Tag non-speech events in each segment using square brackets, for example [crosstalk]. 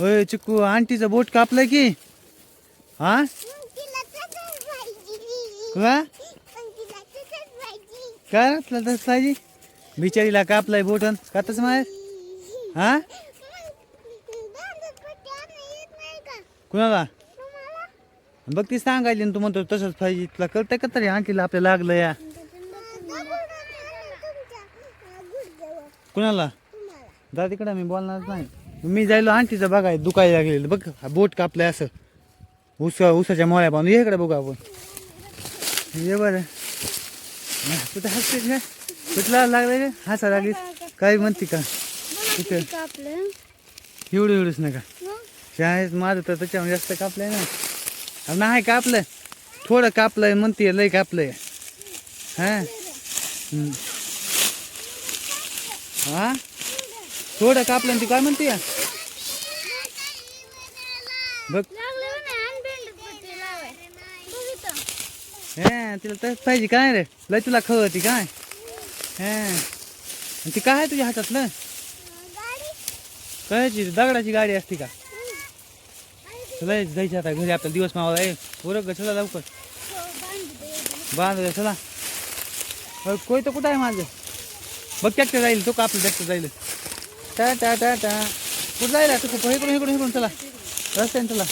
होय चिकू आंटीचं बोट कापलं की? हा? का? काय तुला तसं पाहिजे बिचारीला कापलाय बोटन का तसं माय. हा? कुणाला? बघ ती सांगायली तू म्हणतो तसंच पाहिजे तुला कळतंय का तरी आंटीला आपल्या लागलं या? कुणाला? दादा तिकडं मी बोलणार नाही. मी जायलो आंटीचं बघाय दुखायला लागलेलं. बघ हा बोट कापलंय असं. ऊस ऊसाच्या मोळ्या पाहून ये इकडे बघू आपण. ये बरं. कुठं हसते का कुठला लागलं रे हसा लागलीस? काय म्हणते का? कुठं? एवढं एवढंच नका. शाळेत माझं तर त्याच्यामध्ये जास्त कापलंय ना. नाही कापलं. थोडं कापलंय म्हणते लय कापलंय. हा. हा? थोडं कापलं ती काय म्हणते बघ बघ. हे तिला तसंच पाहिजे काय रे? लय तुला खवती काय? हे. आणि ती काय आहे तुझ्या हातातलं? कळायची दगडाची गाडी असते का? चला जायची आता घरी आपला दिवस मावा आहे. बरं ग चला लवकर. बांध चला. अरे, कोय तर कुठं आहे माझं? बघ ट्रॅक्टर जाईल तो का आपलं ट्रॅक्टर जाईल. टा टा टा टा. कुठला जायला तू इकडून इकडून इकडून. चला. रस्त्याने चला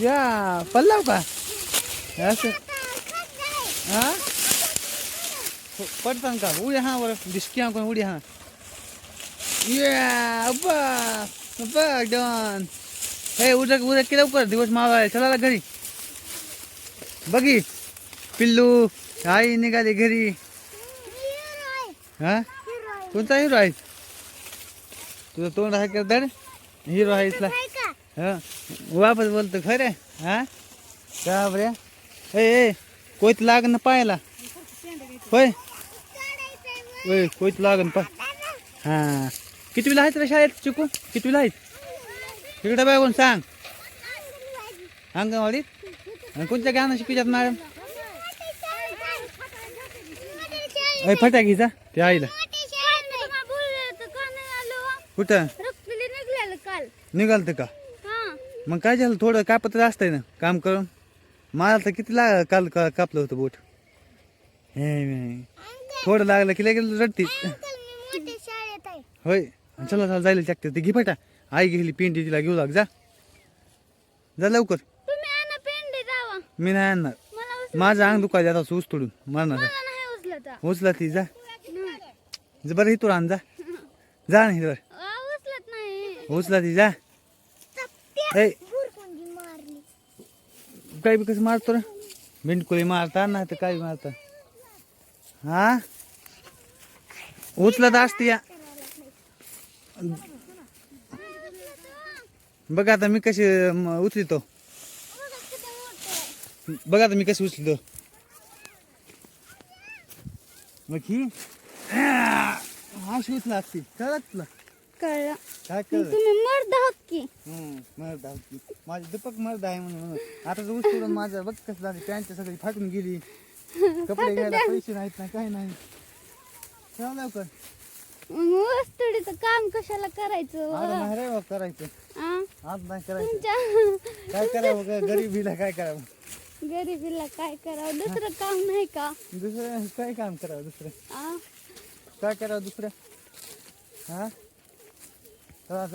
या पल्लाव का? असं हा? पडतान का? उडी हा बरं दिसकी हा कोण? उडी हा. या अब्बा. अब्बा डन. हे उद्या उद्या की लवकर? दिवस मावा चला घरी. बघी. पिल्लू आई निघाली घरी. हिरो हा? कोणता हिरो आहे? तुझं तोंड आहे का दड हिरो आहे इथला? हा? वापस बोलतो खरं हा? का बरे? ए ए कोयत लागन पाहायला होय. होय कोयत लागन पा हा. कितवीला आहेत रे शाळेत चिकू? कितवीला आहेत? तिकडे बघून सांग. अंगणवाडीत? आणि कोणत्या गाणं शिकवितात मॅडम? अय फटा घ्यायचा ते आईला. कुठं? काल. निघालतं का? हा. मग काय झालं? थोडं कापत असतंय ना काम करून. मला तर किती लाग काल का- कापलं होतं बोट. हे हे. थोडं लागलं की लगेच रडती. मोठ्या शाळेत आहे. होय. चला चला जायला टाकते ती घे फटा आई गेली पिंडी तिला घेऊ लाग जा. जा लवकर. तुम्ही आणा पेंडे जावा. मी नाही आणणार. मला माझं अंग दुखायचं आता ऊस तोडून मारणार मला नाही. उचलत आ. उचला ती जा. जा बरं इथून आण जा. जा ना नाही उचला ती जा. ए मारली. काय बी कसं मारतो रे? भिंडकुली मारता नाही तर काय मारता. हा? उचलत असते या. बघ आता मी कशी उचलितो. बघ आता मी कशी उचलितो. मग ही. अशी उचला असती. कळत तुला? कळलं. काय कळलं? तुम्ही मर्द आहात की. हम्म, मर्द आहे ती. माझी दीपक मर्द आहे म्हणून म्हणून. आता तर उचलून माझं बघ कसं झालं. पॅन्ट सगळी फाटून गेली. [laughs] कपडे घ्यायला पैसे नाहीत ना काही नाही. चला लवकर. मग वस्तुडीचं काम कशाला करायचं आता नाही रे करायचं. आ? आज नाही करायचं. तुमच्या काय करावं ग? गरीबीला काय करावं? गरिबीला काय करावं? दुसरं काम नाही का? दुसरं काय काम करावं दुसरं? आ? काय करावं दुसरं? हा चला